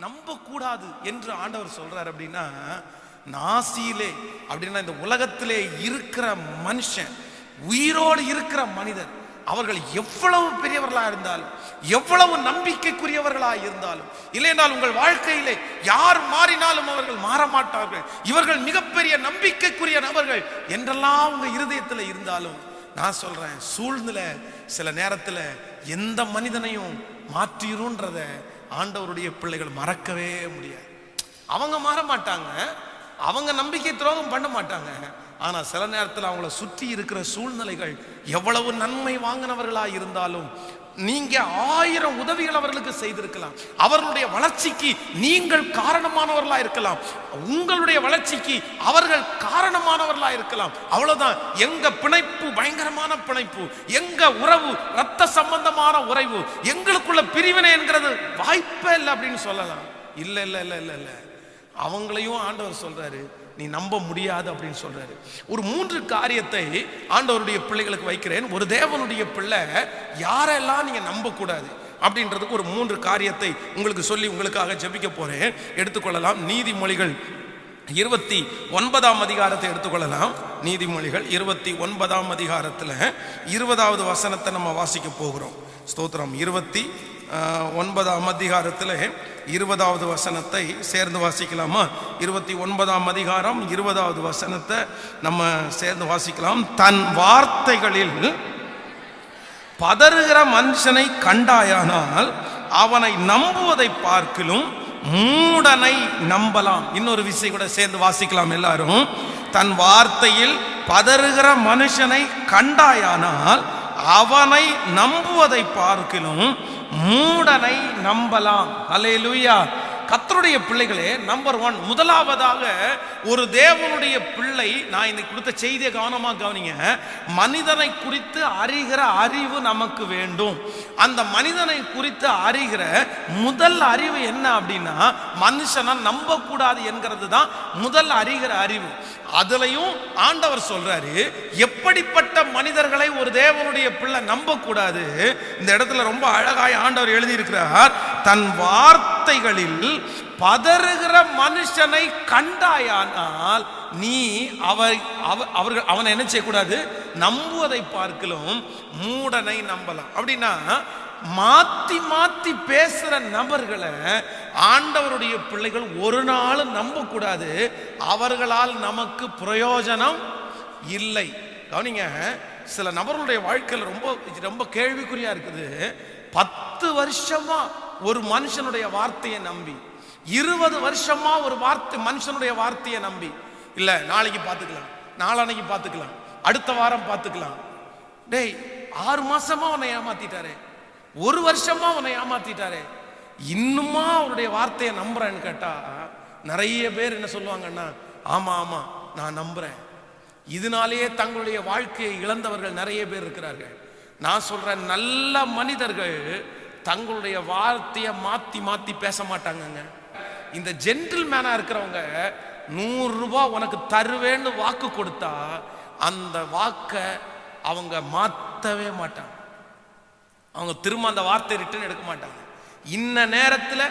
நம்ப கூடாது என்று ஆண்டவர் சொல்றார் அப்படின்னா நாசியிலே அப்படின்னா இந்த உலகத்திலே இருக்கிற மனுஷன் உயிரோடு இருக்கிற மனிதர் அவர்கள் எவ்வளவு பெரியவர்களா இருந்தாலும் எவ்வளவு நம்பிக்கைக்குரியவர்களா இருந்தாலும் இல்லையென்றால் உங்கள் வாழ்க்கையிலே யார் மாறினாலும் அவர்கள் மாற மாட்டார்கள் இவர்கள் மிகப்பெரிய நம்பிக்கைக்குரிய நபர்கள் என்றெல்லாம் உங்க இருதயத்தில் இருந்தாலும் நான் சொல்றேன் சூழ்நிலை சில நேரத்துல எந்த மனிதனையும் மாற்றிருன்றதை ஆண்டவருடைய பிள்ளைகள் மறக்கவே முடியாது. அவங்க மாற மாட்டாங்க அவங்க நம்பிக்கை துரோகம் பண்ண மாட்டாங்க. ஆனால் சில நேரத்தில் அவங்கள சுற்றி இருக்கிற சூழ்நிலைகள் எவ்வளவு நன்மை வாங்கினவர்களாக இருந்தாலும் நீங்க ஆயிரம் உதவிகள் அவர்களுக்கு செய்திருக்கலாம். அவர்களுடைய வளர்ச்சிக்கு நீங்கள் காரணமானவர்களா இருக்கலாம். உங்களுடைய வளர்ச்சிக்கு அவர்கள் காரணமானவர்களா இருக்கலாம். அவ்வளவுதான். எங்க பிணைப்பு பயங்கரமான பிணைப்பு. எங்க உறவு ரத்த சம்பந்தமான உறவு. எங்களுக்குள்ள பிரிவினை என்கிறது வாய்ப்பே இல்லை அப்படின்னு சொல்லலாம். இல்ல இல்ல இல்ல இல்ல இல்ல. அவங்களையும் ஆண்டவர் சொல்றாரு. நீ நம்ப முடியாது அப்படின்னு சொல்றாரு. ஒரு மூன்று காரியத்தை ஆண்டவருடைய பிள்ளைகளுக்கு வைக்கிறேன். ஒரு தேவனுடைய பிள்ளை யாரெல்லாம் நீங்க நம்ப கூடாது அப்படின்றதுக்கு ஒரு மூன்று காரியத்தை உங்களுக்கு சொல்லி உங்களுக்காக ஜபிக்க போறேன். எடுத்துக்கொள்ளலாம். நீதிமொழிகள் இருபத்தி ஒன்பதாம் அதிகாரத்தை எடுத்துக்கொள்ளலாம். நீதிமொழிகள் இருபத்தி ஒன்பதாம் அதிகாரத்தில் இருபதாவது வசனத்தை நம்ம வாசிக்க போகிறோம். ஸ்தோத்திரம். இருபத்தி ஒன்பதாம் அதிகாரத்தில் இருபதாவது வசனத்தை சேர்ந்து வாசிக்கலாமா? இருபத்தி ஒன்பதாம் அதிகாரம் இருபதாவது வசனத்தை நம்ம சேர்ந்து வாசிக்கலாம். தன் வார்த்தைகளில் பதறுகிற மனுஷனை கண்டாயானால் அவனை நம்புவதை பார்க்கிலும் மூடனை நம்பலாம். இன்னொரு விஷயம் கூட சேர்ந்து வாசிக்கலாம் எல்லாரும். தன் வார்த்தையில் பதறுகிற மனுஷனை கண்டாயானால் அவனை நம்புவதை பார்க்கிலும் மூடனை நம்பலாம். அல்லேலூயா கத்தருடைய பிள்ளைகளே நம்பர் ஒன் முதலாவதாக ஒரு தேவனுடைய பிள்ளை நான் இன்னைக்கு கொடுத்த செய்தியை கவனமாக கவனிங்க. மனிதனை குறித்து அறிகிற அறிவு நமக்கு வேண்டும். அந்த மனிதனை குறித்து அறிகிற முதல் அறிவு என்ன அப்படின்னா மனுஷனை நம்பக்கூடாது என்கிறது தான் முதல் அறிகிற அறிவு. அதுலையும் ஆண்டவர் சொல்றாரு எப்படிப்பட்ட மனிதர்களை ஒரு தேவனுடைய பிள்ளை நம்பக்கூடாது? இந்த இடத்துல ரொம்ப அழகாய் ஆண்டவர் எழுதியிருக்கிறார் தன் வார்த்தை வார்த்தைகளில் பதறுகிற மனுஷனை கண்டாயானால் நீ அவர் அவ- அவர்கள் அவனை என்ன செய்யக்கூடாது? நம்புவதை பார்க்கலும் மூடனை நம்பலாம். அப்படின்னா மாத்தி மாத்தி பேசுற நபர்களை ஆண்டவருடைய பிள்ளைகள் ஒரு நாள் நம்பக்கூடாது. அவர்களால் நமக்கு பிரயோஜனம் இல்லை. கவனிங்க சில நபர்களுடைய வாழ்க்கையில் ரொம்ப ரொம்ப கேள்விக்குறியா இருக்குது. பத்து வருஷமா ஒரு மனுஷனுடைய வார்த்தையை நம்பி. இருபது வருஷமா ஒரு வார்த்தை மனுஷனுடைய வார்த்தையை நம்பி. இல்ல நாளைக்கு பார்த்துக்கலாம். நாளானைக்கு பார்த்துக்கலாம். அடுத்த வாரம் பார்த்துக்கலாம். டேய் ஆறு மாசமா உன்னை ஏமாத்திட்டாரே. ஒரு வருஷமா உன்னை ஏமாத்திட்டாரே. இன்னுமா அவருடைய வார்த்தையை நம்புறேன்னு கேட்டா நிறைய பேர் என்ன சொல்லுவாங்கன்னா ஆமா ஆமா நான் நம்புறேன். இதனாலேயே தங்களுடைய வாழ்க்கையை இழந்தவர்கள் நிறைய பேர் இருக்கிறார்கள். நான் சொல்றேன் நல்ல மனிதர்கள் தங்களுடைய வார்த்தையை மாத்தி மாத்தி பேச மாட்டாங்கங்க. இந்த ஜென்டில் மேனா இருக்கிறவங்க நூறுரூபா உனக்கு தருவேன்னு வாக்கு கொடுத்தா அந்த வாக்கை அவங்க மாற்றவே மாட்டாங்க. அவங்க திரும்ப அந்த வார்த்தை ரிட்டர்ன் எடுக்க மாட்டாங்க. இந்த நேரத்தில்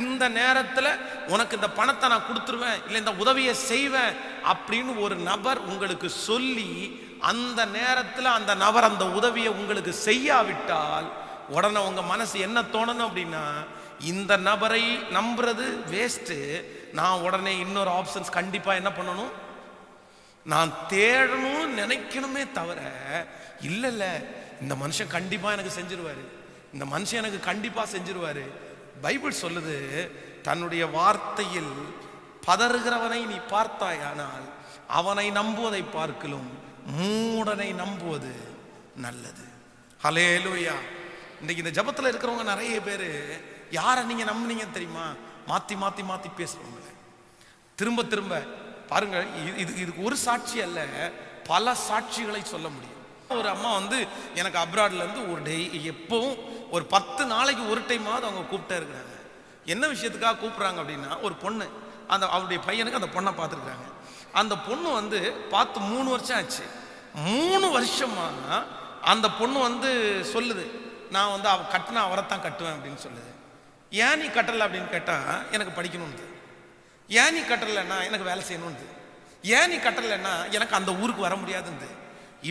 இந்த நேரத்தில் உனக்கு இந்த பணத்தை நான் கொடுத்துருவேன் இல்லை இந்த உதவியை செய்வேன் அப்படின்னு ஒரு நபர் உங்களுக்கு சொல்லி அந்த நேரத்தில் அந்த நபர் அந்த உதவியை உங்களுக்கு செய்யாவிட்டால் உடனே உங்கள் மனசு என்ன தோணணும் அப்படின்னா இந்த நபரை நம்புறது வேஸ்ட்டு நான் உடனே இன்னொரு ஆப்ஷன்ஸ் கண்டிப்பாக என்ன பண்ணணும்? நான் தேடணும்னு நினைக்கணுமே தவிர இல்லை இல்லை. இந்த மனுஷன் கண்டிப்பாக எனக்கு செஞ்சிருவாரு. இந்த மனுஷன் எனக்கு கண்டிப்பாக செஞ்சிருவார். பைபிள் சொல்லுது தன்னுடைய வார்த்தையில் பதறுகிறவனை நீ பார்த்தாயானால் அவனை நம்புவதை பார்க்கலும் மூடனை நம்புவது நல்லது. ஹலேலூயா இன்னைக்கு இந்த ஜபத்தில் இருக்கிறவங்க நிறைய பேர் யாரை நீங்கள் நம்புனீங்கன்னு தெரியுமா? மாற்றி மாற்றி மாற்றி பேசுறவங்க. திரும்ப திரும்ப பாருங்கள் இது- இது இதுக்கு ஒரு சாட்சி அல்ல பல சாட்சிகளை சொல்ல முடியும். ஒரு அம்மா வந்து எனக்கு அப்ராட்லேருந்து ஒரு டே எப்பவும் ஒரு பத்து நாளைக்கு ஒரு டைமாவது அவங்க கூப்பிட்டே இருக்கிறாங்க. என்ன விஷயத்துக்காக கூப்பிட்றாங்க அப்படின்னா ஒரு பொண்ணு அந்த அவருடைய பையனுக்கு அந்த பொண்ணை பார்த்துருக்காங்க அந்த பொண்ணு வந்து பார்த்து மூணு வருஷம் ஆச்சு. மூணு வருஷமா அந்த பொண்ணு வந்து சொல்லுது நான் வந்து அவ கட்டினா அவரை தான் கட்டுவேன் அப்படின்னு சொல்லுது. ஏன் நீ கட்டலை அப்படின்னு கேட்டால் எனக்கு படிக்கணும்னு ஏன் நீ கட்டலைன்னா எனக்கு வேலை செய்யணும்னு ஏன் நீ கட்டலைன்னா எனக்கு அந்த ஊருக்கு வர முடியாதுன்னு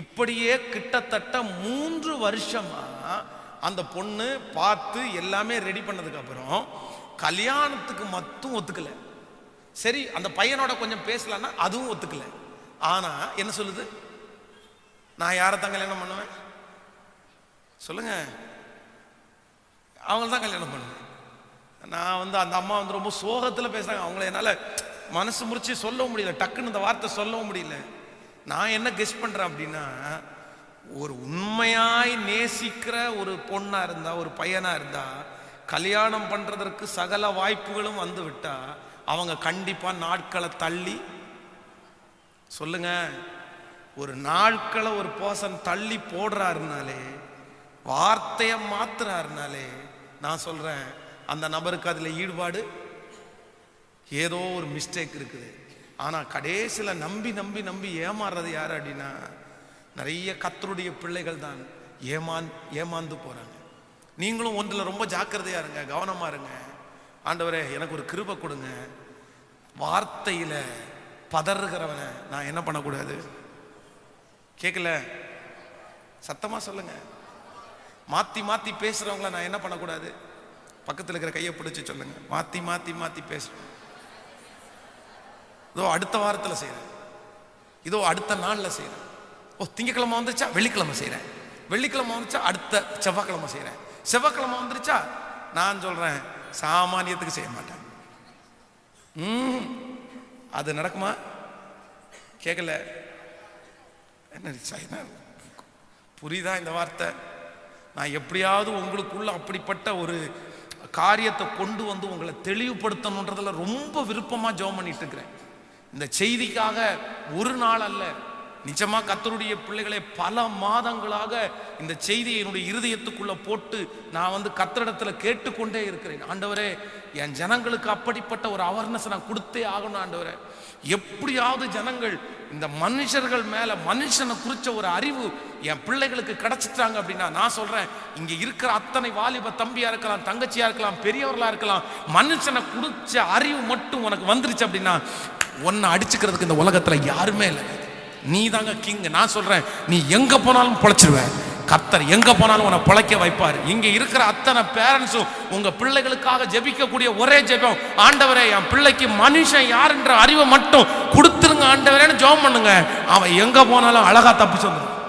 இப்படியே கிட்டத்தட்ட மூன்று வருஷமாக அந்த பொண்ணு பார்த்து எல்லாமே ரெடி பண்ணதுக்கு அப்புறம் கல்யாணத்துக்கு மட்டும் ஒத்துக்கலை. சரி அந்த பையனோட கொஞ்சம் பேசலான்னா அதுவும் ஒத்துக்கலை. ஆனால் என்ன சொல்லுது? நான் யாரை தான் கல்யாணம் பண்ணுவேன்? சொல்லுங்க. அவங்கள தான் கல்யாணம் பண்ணுவேன் நான் வந்து அந்த அம்மா வந்து ரொம்ப சோகத்தில் பேசுகிறாங்க அவங்கள என்னால் மனசு முறிச்சு சொல்லவும் முடியல. டக்குன்னு இந்த வார்த்தை சொல்லவும் முடியல. நான் என்ன கெஸ் பண்ணுறேன் அப்படின்னா ஒரு உண்மையாய் நேசிக்கிற ஒரு பொண்ணாக இருந்தா ஒரு பையனாக இருந்தா கல்யாணம் பண்ணுறதற்கு சகல வாய்ப்புகளும் வந்து விட்டா அவங்க கண்டிப்பாக நாட்களை தள்ளி சொல்லுங்க ஒரு நாட்களை ஒரு பர்சன் தள்ளி போடுறாருனாலே வார்த்தையை மாத்துறாருனாலே நான் சொல்கிறேன் அந்த நபருக்கு அதில் ஈடுபாடு? ஏதோ ஒரு மிஸ்டேக் இருக்குது. ஆனால் கடைசியில் நம்பி நம்பி நம்பி ஏமாறுறது யார் அப்படின்னா நிறைய கத்தருடைய பிள்ளைகள் தான் ஏமாந் ஏமாந்து போகிறாங்க நீங்களும் ஒன்றில் ரொம்ப ஜாக்கிரதையா இருங்க கவனமாக இருங்க. ஆண்டவரே எனக்கு ஒரு கிருபை கொடுங்க. வார்த்தையில் பதறுகிறவனை நான் என்ன பண்ணக்கூடாது? கேட்கல சத்தமாக சொல்லுங்கள் மாத்தி மாத்தி பேசுறவங்கள நான் என்ன பண்ணக்கூடாது? பக்கத்தில் இருக்கிற கையை பிடிச்சி சொல்லுங்க. மாத்தி மாத்தி மாத்தி பேசுறேன் இதோ அடுத்த வாரத்தில் செய்கிறேன் இதோ அடுத்த நாளில் செய்கிறேன் ஓ திங்கக்கிழமை வந்துச்சா வெள்ளிக்கிழமை செய்கிறேன் வெள்ளிக்கிழமை வந்துச்சா அடுத்த செவ்வாய்க்கிழமை செய்கிறேன் செவ்வாய்க்கிழமை வந்துருச்சா? நான் சொல்கிறேன் சாமானியத்துக்கு செய்ய மாட்டேன். ம் அது நடக்குமா? கேட்கல என்ன என்ன புரியுதா இந்த வார்த்தை? நான் எப்படியாவது உங்களுக்குள்ள அப்படிப்பட்ட ஒரு காரியத்தை கொண்டு வந்து உங்களை தெளிவுபடுத்தணுன்றதுல ரொம்ப விருப்பமாக ஜோம் பண்ணிட்டு இருக்கிறேன். இந்த செய்திக்காக ஒரு நாள் அல்ல நிஜமா கத்தருடைய பிள்ளைகளை பல மாதங்களாக இந்த செய்தியை என்னுடைய இருதயத்துக்குள்ள போட்டு நான் வந்து கத்தரிடத்துல கேட்டுக்கொண்டே இருக்கிறேன். ஆண்டவரே என் ஜனங்களுக்கு அப்படிப்பட்ட ஒரு அவேர்னஸ் நான் கொடுத்தே ஆகணும் ஆண்டவரே. எப்படியாவது ஜனங்கள் இந்த மனுஷர்கள் மேல மனுஷனை குறிச்ச ஒரு அறிவு என் பிள்ளைகளுக்கு கிடைச்சிட்டாங்க அப்படின்னா நான் சொல்றேன் இங்க இருக்கிற அத்தனை வாலிப தம்பியா இருக்கலாம் தங்கச்சியா இருக்கலாம் பெரியவர்களா இருக்கலாம் மனுஷனை குறிச்ச அறிவு மட்டும் உனக்கு வந்துருச்சு அப்படின்னா உன்னை அடிச்சுக்கிறதுக்கு இந்த உலகத்துல யாருமே இல்லை நீ தாங்க கிங் நான் சொல்கிறேன் நீ எங்கே போனாலும் பிழைச்சிருவேன். கர்த்தர் எங்க போனாலும் உன்னை பிழைக்க வைப்பார். இங்க இருக்கிற அத்தனை பேரண்ட்ஸும் உங்க பிள்ளைகளுக்காக ஜெபிக்கக்கூடிய ஒரே ஜெபம். ஆண்டவரே என் பிள்ளைக்கு மனுஷன் யாருன்ற அறிவை மட்டும் கொடுத்துருங்க ஆண்டவரேன்னு ஜெபம் பண்ணுங்க. அவன் எங்க போனாலும் அழகா தப்பிச்சு வந்துடுவான்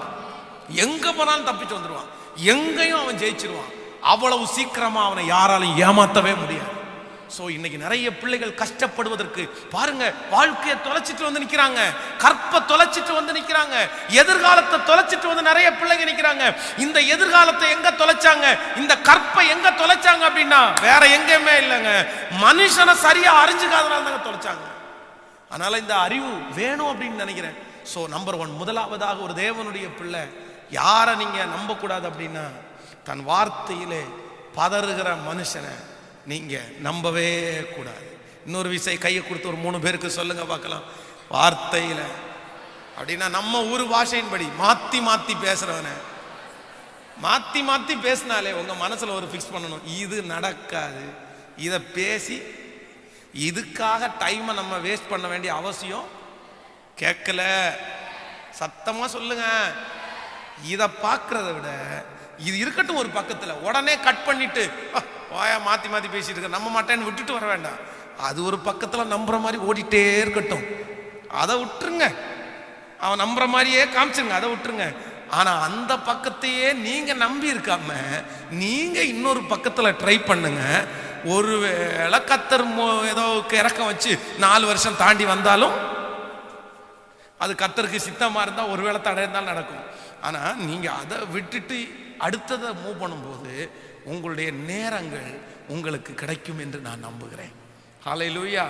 எங்க போனாலும் தப்பிச்சு வந்துடுவான் எங்கேயும் அவன் ஜெயிச்சிருவான். அவ்வளவு சீக்கிரமா அவனை யாராலும் ஏமாத்தவே முடியாது. சோ இன்னைக்கு நிறைய பிள்ளைகள் கஷ்டப்படுவதற்கு பாருங்க வாழ்க்கையை தொலைச்சிட்டு வந்து நிக்கிறாங்க. கற்பை தொலைச்சிட்டு வந்து நிக்கிறாங்க. எதிர்காலத்தை தொலைச்சிட்டு வந்து நிறைய பிள்ளைங்க நிக்கிறாங்க. இந்த எதிர்காலத்தை எங்க தொலைச்சாங்க? இந்த கற்பை எங்க தொலைச்சாங்க அப்படின்னா வேற எங்கேயுமே இல்லைங்க. மனுஷனை சரியா அறிஞ்சுக்காதனால தாங்க தொலைச்சாங்க. அதனால இந்த அறிவு வேணும் அப்படின்னு நினைக்கிறேன். சோ நம்பர் ஒன் முதலாவதாக ஒரு தேவனுடைய பிள்ளை யாரை நீங்க நம்பக்கூடாது அப்படின்னா தன் வார்த்தையிலே பதறுகிற மனுஷனை நீங்கள் நம்பவே கூடாது. இன்னொரு விஷயம் கையை கொடுத்து ஒரு மூணு பேருக்கு சொல்லுங்க பார்க்கலாம். வார்த்தையில். அப்படின்னா நம்ம ஊர் பாஷையின்படி மாற்றி மாற்றி பேசுகிறவனே மாற்றி மாற்றி பேசினாலே உங்கள் மனசில் ஒரு ஃபிக்ஸ் பண்ணணும். இது நடக்காது. இதை பேசி இதுக்காக டைமை நம்ம வேஸ்ட் பண்ண வேண்டிய அவசியம் கேட்கல. சத்தமாக சொல்லுங்க. இதை பார்க்குறத விட இது இருக்கட்டும் ஒரு பக்கத்தில். உடனே கட் பண்ணிட்டு வாயா மாத்தி மாத்தி பேசிட்டு இருக்க. நம்ம மாட்டேன்னு விட்டுட்டு வர வேண்டாம். அது ஒரு பக்கத்துல நம்புற மாதிரி ஓடிட்டே இருக்கட்டும். அதை விட்டுருங்க. அவன் நம்புற மாதிரியே காமிச்சிருங்க. அதை விட்டுருங்க. ஆனா அந்த பக்கத்தையே நீங்க நம்பி இருக்காம நீங்க இன்னொரு பக்கத்துல ட்ரை பண்ணுங்க. ஒருவேளை கத்தர் ஏதோ இறக்கம் வச்சு நாலு வருஷம் தாண்டி வந்தாலும் அது கத்தருக்கு சித்தமா இருந்தா ஒருவேளை தடை இருந்தாலும் நடக்கும். ஆனா நீங்க அதை விட்டுட்டு அடுத்ததை மூவ் பண்ணும்போது உங்களுடைய நேரங்கள் உங்களுக்கு கிடைக்கும் என்று நான் நம்புகிறேன். காலையிலூயா